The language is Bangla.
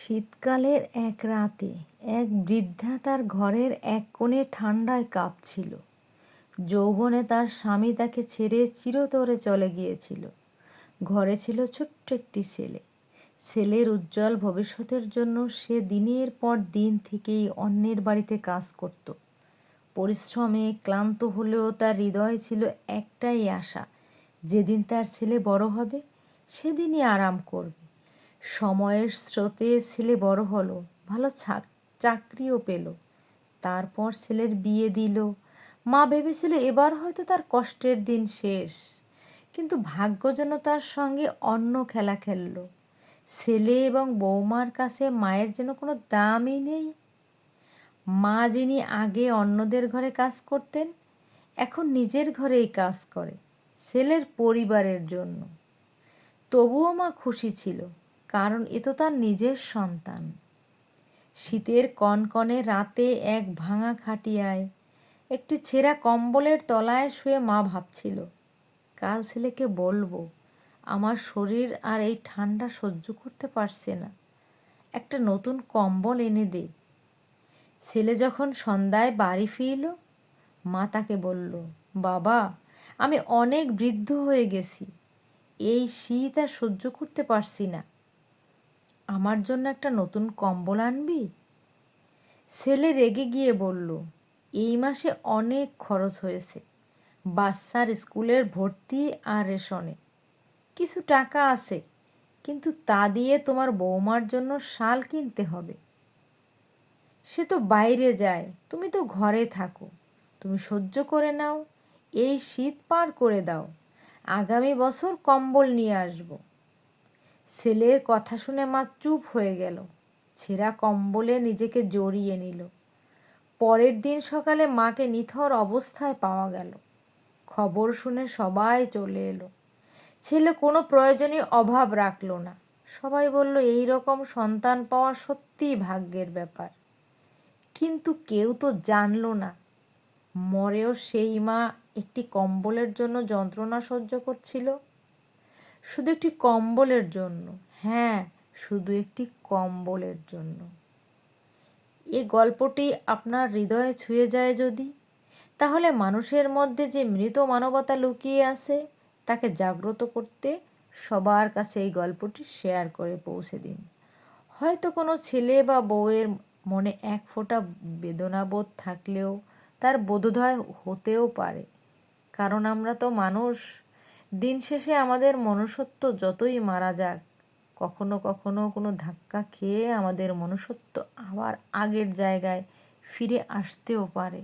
শীতকালের এক রাতে এক বৃদ্ধা তার ঘরের এক কোণে ঠান্ডায় কাঁপছিল। যৌবনে তার স্বামী তাকে ছেড়ে চিরতরে চলে গিয়েছিল। ঘরে ছিল ছোট্ট একটি ছেলে। ছেলের উজ্জ্বল ভবিষ্যতের জন্য সে দিনের পর দিন থেকেই অন্যের বাড়িতে কাজ করত। পরিশ্রমে ক্লান্ত হলেও তার হৃদয়ে ছিল একটাই আশা, যেদিন তার ছেলে বড় হবে, সেদিনই আরাম করবে। সময়ের স্রোতে ছেলে বড় হলো, ভালো চাকরিও পেল। তারপর ছেলের বিয়ে দিল। মা ভেবেছিল এবার হয়তো তার কষ্টের দিন শেষ, কিন্তু ভাগ্য যেন তার সঙ্গে অন্য খেলা খেলল। ছেলে এবং বৌমার কাছে মায়ের যেন কোনো দামই নেই। মা যিনি আগে অন্যদের ঘরে কাজ করতেন, এখন নিজের ঘরেই কাজ করে, ছেলের পরিবারের জন্য। তবুও মা খুশি ছিল। কারণ এ তো তার নিজের সন্তান। শীতের কনকনে রাতে এক ভাঙা খাটিয়ায়, একটি ছেঁড়া কম্বলের তলায় শুয়ে মা ভাবছিল, কাল ছেলেকে বলব, আমার শরীর আর এই ঠান্ডা সহ্য করতে পারছে না, একটা নতুন কম্বল এনে দে। ছেলে যখন সন্ধ্যায় বাড়ি ফিরল, মা তাকে বলল, বাবা, আমি অনেক বৃদ্ধ হয়ে গেছি, এই শীত আর সহ্য করতে পারছি না। আমার জন্য একটা নতুন কম্বল আনবি? ছেলে রেগে গিয়ে বলল, এই মাসে অনেক খরচ হয়েছে, বাচ্চার স্কুলের ভর্তি আর রেশনে। কিছু টাকা আছে, কিন্তু তা দিয়ে তোমার বৌমার জন্য শাল কিনতে হবে। সে তো বাইরে যায়, তুমি তো ঘরে থাকো, তুমি সহ্য করে নাও, এই শীত পার করে দাও, আগামী বছর কম্বল নিয়ে আসব। ছেলের কথা শুনে মা চুপ হয়ে গেল। ছেঁড়া কম্বলে নিজেকে জড়িয়ে নিল। পরের দিন সকালে মাকে নিথর অবস্থায় পাওয়া গেল। খবর শুনে সবাই চলে এলো। ছেলে কোনো প্রয়োজনীয় অভাব রাখল না। সবাই বলল, এই রকম সন্তান পাওয়া সত্যিই ভাগ্যের ব্যাপার। কিন্তু কেউ তো জানল না। মরেও সেই মা একটি কম্বলের জন্য যন্ত্রণা সহ্য করছিল। শুধু একটি কম্বলের জন্য। হ্যাঁ শুধু একটি কম্বলের জন্য। এ গল্পটি আপনার হৃদয়ে ছুঁয়ে যায় যদি, তাহলে মানুষের মধ্যে যে মৃত মানবতা লুকিয়ে আছে, তাকে জাগ্রত করতে সবার কাছে এই গল্পটি শেয়ার করে পৌঁছে দিন। হয়তো কোনো ছেলে বা বউয়ের মনে এক ফোঁটা বেদনাবোধ থাকলেও তার বোধোদয় হতেও পারে। কারণ আমরা তো মানুষ দিন শেষে আমাদের মনুষ্যত্ব যতই মারা যাক, কখনো কখনো কোনো ধাক্কা খেয়ে আমাদের মনুষ্যত্ব আবার আগের জায়গায় ফিরে আসতেও পারে।